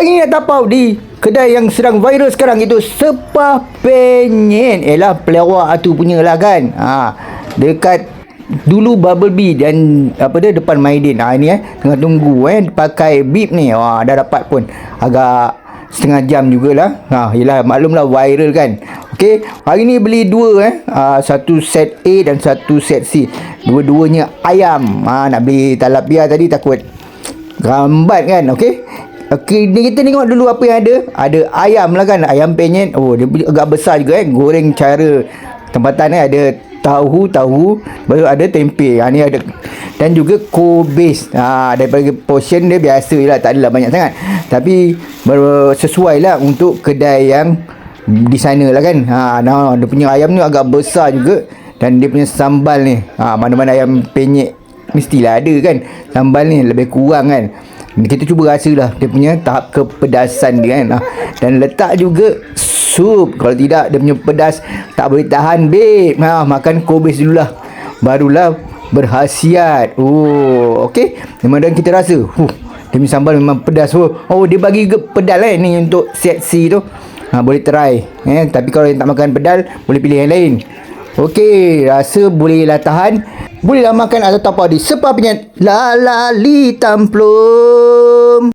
Hari ni tapau di kedai yang sedang viral sekarang itu Sepah Penyet. Elah pelawak tu punya lah kan. Ha, dekat dulu Bubble Bee dan apa dia depan Maidin. Ha ni eh tengah tunggu eh pakai bib ni. Wah dah dapat pun. Agak setengah jam jugalah. Ha yalah maklumlah viral kan. Okey, hari ni beli dua eh. Ha, satu set A dan satu set C. Dua-duanya ayam. Ha nak beli talapia tadi takut Gambat kan Okey Okey ni kita tengok dulu apa yang ada. Ada ayam lah kan Ayam penyet. Oh dia agak besar juga kan Goreng cara Tempatan ni ada Tahu Tahu. Baru ada tempe. Ha, ni ada. Dan juga kobis ha, Daripada portion dia biasa je lah Tak adalah banyak sangat. Tapi Sesuai lah Untuk kedai yang Di sana lah kan. Ha, nah, Dia punya ayam ni agak besar juga. Dan dia punya sambal ni. Ha, Mana-mana ayam penyet Mestilah ada kan. Sambal ni lebih kurang kan Kita cuba rasa lah Dia punya tahap kepedasan dia kan. Ah. Dan letak juga Sup. Kalau tidak dia punya pedas Tak boleh tahan babe. Ha, Makan kobis dulu lah Barulah Berhasiat. Oh Okay Memang kita rasa huh, Dia punya sambal memang pedas. Oh, oh dia bagi ke pedal eh Ni untuk set C tu. Ha, Boleh try eh. Tapi kalau yang tak makan pedal Boleh pilih yang lain. Okey, rasa bolehlah tahan. Bolehlah makan atau tapau di Sepah Penyet. La la li tamplum.